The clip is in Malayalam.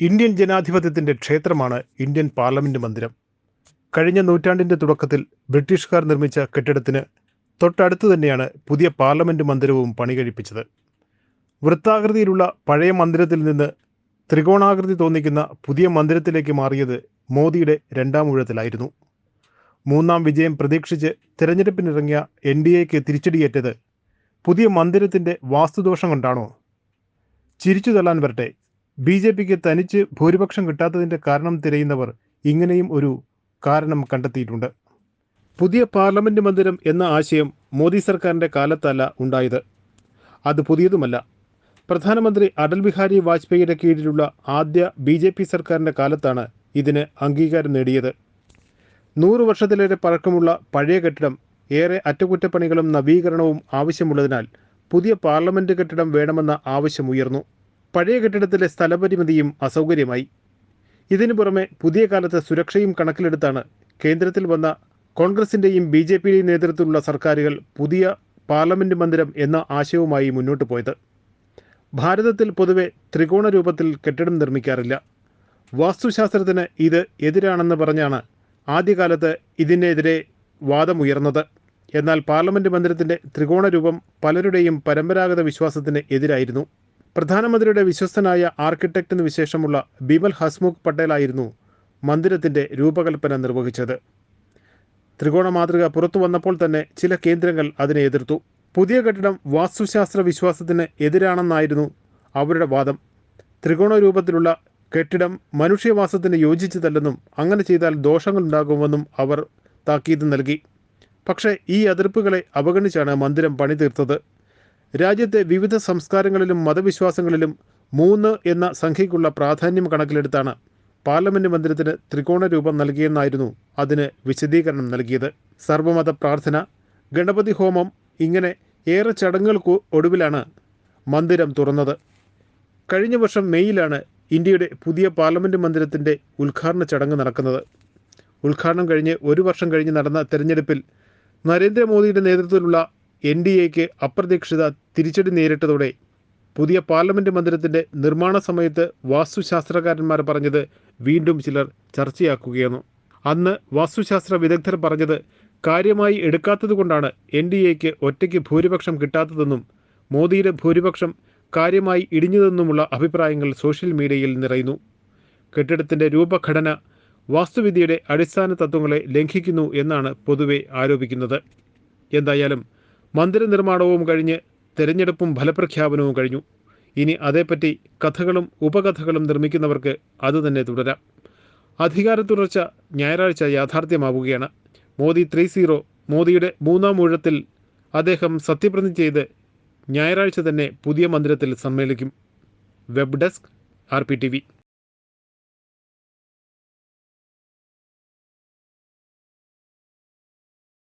ഇന്ത്യൻ ജനാധിപത്യത്തിന്റെ ക്ഷേത്രമാണ് ഇന്ത്യൻ പാർലമെന്റ് മന്ദിരം. കഴിഞ്ഞ നൂറ്റാണ്ടിന്റെ തുടക്കത്തിൽ ബ്രിട്ടീഷുകാർ നിർമ്മിച്ച കെട്ടിടത്തിന് തൊട്ടടുത്ത് തന്നെയാണ് പുതിയ പാർലമെന്റ് മന്ദിരവും പണി കഴിപ്പിച്ചത് വൃത്താകൃതിയിലുള്ള പഴയ മന്ദിരത്തിൽ നിന്ന് ത്രികോണാകൃതി തോന്നിക്കുന്ന പുതിയ മന്ദിരത്തിലേക്ക് മാറിയത് മോദിയുടെ രണ്ടാം ഊഴത്തിലായിരുന്നു. മൂന്നാം വിജയം പ്രതീക്ഷിച്ച് തിരഞ്ഞെടുപ്പിനിറങ്ങിയ എൻ ഡി എക്ക് തിരിച്ചടിയേറ്റത് പുതിയ മന്ദിരത്തിന്റെ വാസ്തുദോഷം കൊണ്ടാണോ? ചിരിച്ചു തള്ളാൻ വരട്ടെ ബി ജെ പിക്ക് തനിച്ച് ഭൂരിപക്ഷം കിട്ടാത്തതിന്റെ കാരണം തിരയുന്നവർ ഇങ്ങനെയും ഒരു കാരണം കണ്ടെത്തിയിട്ടുണ്ട്. പുതിയ പാർലമെന്റ് മന്ദിരം എന്ന ആശയം മോദി സർക്കാരിന്റെ കാലത്തല്ല ഉണ്ടായത്. അത് പുതിയതുമല്ല. പ്രധാനമന്ത്രി അടൽ ബിഹാരി വാജ്പേയിയുടെ കീഴിലുള്ള ആദ്യ ബി ജെ പി സർക്കാരിന്റെ കാലത്താണ് ഇതിന് അംഗീകാരം നേടിയത്. നൂറു വർഷത്തിലേറെ പഴക്കമുള്ള പഴയ കെട്ടിടം ഏറെ അറ്റകുറ്റപ്പണികളും നവീകരണവും ആവശ്യമുള്ളതിനാൽ പുതിയ പാർലമെന്റ് കെട്ടിടം വേണമെന്ന ആവശ്യമുയർന്നു പഴയ കെട്ടിടത്തിലെ സ്ഥലപരിമിതിയും അസൗകര്യമായി. ഇതിനു പുറമെ പുതിയ കാലത്തെ സുരക്ഷയും കണക്കിലെടുത്താണ് കേന്ദ്രത്തിൽ വന്ന കോൺഗ്രസിന്റെയും ബി ജെ പിയുടെയും നേതൃത്വത്തിലുള്ള സർക്കാരുകൾ പുതിയ പാർലമെന്റ് മന്ദിരം എന്ന ആശയവുമായി മുന്നോട്ട് പോയത്. ഭാരതത്തിൽ പൊതുവെ ത്രികോണ രൂപത്തിൽ കെട്ടിടം നിർമ്മിക്കാറില്ല. വാസ്തുശാസ്ത്രത്തിന് ഇത് എതിരാണെന്ന് പറഞ്ഞാണ് ആദ്യകാലത്ത് ഇതിനെതിരെ വാദമുയർന്നത്. എന്നാൽ പാർലമെന്റ് മന്ദിരത്തിന്റെ ത്രികോണ രൂപം പലരുടെയും പരമ്പരാഗത വിശ്വാസത്തിന് എതിരായിരുന്നു. പ്രധാനമന്ത്രിയുടെ വിശ്വസ്തനായ ആർക്കിടെക്ട് എന്ന് വിശേഷമുള്ള ബിമൽ ഹസ്മുഖ് പട്ടേലായിരുന്നു മന്ദിരത്തിന്റെ രൂപകൽപ്പന നിർവഹിച്ചത്. ത്രികോണ മാതൃക പുറത്തു വന്നപ്പോൾ തന്നെ ചില കേന്ദ്രങ്ങൾ അതിനെ എതിർത്തു. പുതിയ കെട്ടിടം വാസ്തുശാസ്ത്ര വിശ്വാസത്തിന് എതിരാണെന്നായിരുന്നു അവരുടെ വാദം. ത്രികോണ രൂപത്തിലുള്ള കെട്ടിടം മനുഷ്യവാസത്തിന് യോജിച്ചതല്ലെന്നും അങ്ങനെ ചെയ്താൽ ദോഷങ്ങൾ ഉണ്ടാകുമെന്നും അവർ താക്കീത് നൽകി. പക്ഷേ ഈ എതിർപ്പുകളെ അവഗണിച്ചാണ് മന്ദിരം പണിതീർത്തത്. രാജ്യത്തെ വിവിധ സംസ്കാരങ്ങളിലും മതവിശ്വാസങ്ങളിലും മൂന്ന് എന്ന സംഖ്യയ്ക്കുള്ള പ്രാധാന്യം കണക്കിലെടുത്താണ് പാർലമെന്റ് മന്ദിരത്തിന് ത്രികോണ രൂപം നൽകിയെന്നായിരുന്നു അതിന് വിശദീകരണം നൽകിയത്. സർവമത പ്രാർത്ഥന ഗണപതി ഹോമം ഇങ്ങനെ ഏറെ ചടങ്ങുകൾക്ക് ഒടുവിലാണ് മന്ദിരം തുറന്നത്. കഴിഞ്ഞ വർഷം മെയ്യിലാണ് ഇന്ത്യയുടെ പുതിയ പാർലമെന്റ് മന്ദിരത്തിന്റെ ഉദ്ഘാടന ചടങ്ങ് നടക്കുന്നത്. ഉദ്ഘാടനം കഴിഞ്ഞ് ഒരു വർഷം കഴിഞ്ഞ് നടന്ന തെരഞ്ഞെടുപ്പിൽ നരേന്ദ്രമോദിയുടെ നേതൃത്വത്തിലുള്ള എൻ ഡി എക്ക് അപ്രതീക്ഷിത തിരിച്ചടി നേരിട്ടതോടെ പുതിയ പാർലമെന്റ് മന്ദിരത്തിന്റെ നിർമ്മാണ സമയത്ത് വാസ്തുശാസ്ത്രകാരന്മാർ പറഞ്ഞത് വീണ്ടും ചിലർ ചർച്ചയാക്കുകയാണ്. അന്ന് വാസ്തുശാസ്ത്ര വിദഗ്ധർ പറഞ്ഞത് കാര്യമായി എടുക്കാത്തതുകൊണ്ടാണ് എൻ ഡി എക്ക് ഒറ്റയ്ക്ക് ഭൂരിപക്ഷം കിട്ടാത്തതെന്നും മോദിയുടെ ഭൂരിപക്ഷം കാര്യമായി ഇടിഞ്ഞതെന്നുമുള്ള അഭിപ്രായങ്ങൾ സോഷ്യൽ മീഡിയയിൽ നിറയുന്നു. കെട്ടിടത്തിന്റെ രൂപഘടന വാസ്തുവിദ്യയുടെ അടിസ്ഥാന തത്വങ്ങളെ ലംഘിക്കുന്നു എന്നാണ് പൊതുവെ ആരോപിക്കുന്നത്. എന്തായാലും മന്ദിര നിർമ്മാണവും കഴിഞ്ഞ് തെരഞ്ഞെടുപ്പും ഫലപ്രഖ്യാപനവും കഴിഞ്ഞു. ഇനി അതേപ്പറ്റി കഥകളും ഉപകഥകളും നിർമ്മിക്കുന്നവർക്ക് അതുതന്നെ തുടരാം. അധികാര തുടർച്ച ഞായറാഴ്ച യാഥാർത്ഥ്യമാവുകയാണ്. മോദി ത്രീ സീറോ മോദിയുടെ മൂന്നാം ഊഴത്തിൽ അദ്ദേഹം സത്യപ്രതിജ്ഞ ചെയ്ത് ഞായറാഴ്ച തന്നെ പുതിയ മന്ദിരത്തിൽ സമ്മേളിക്കും. Web desk R P T V.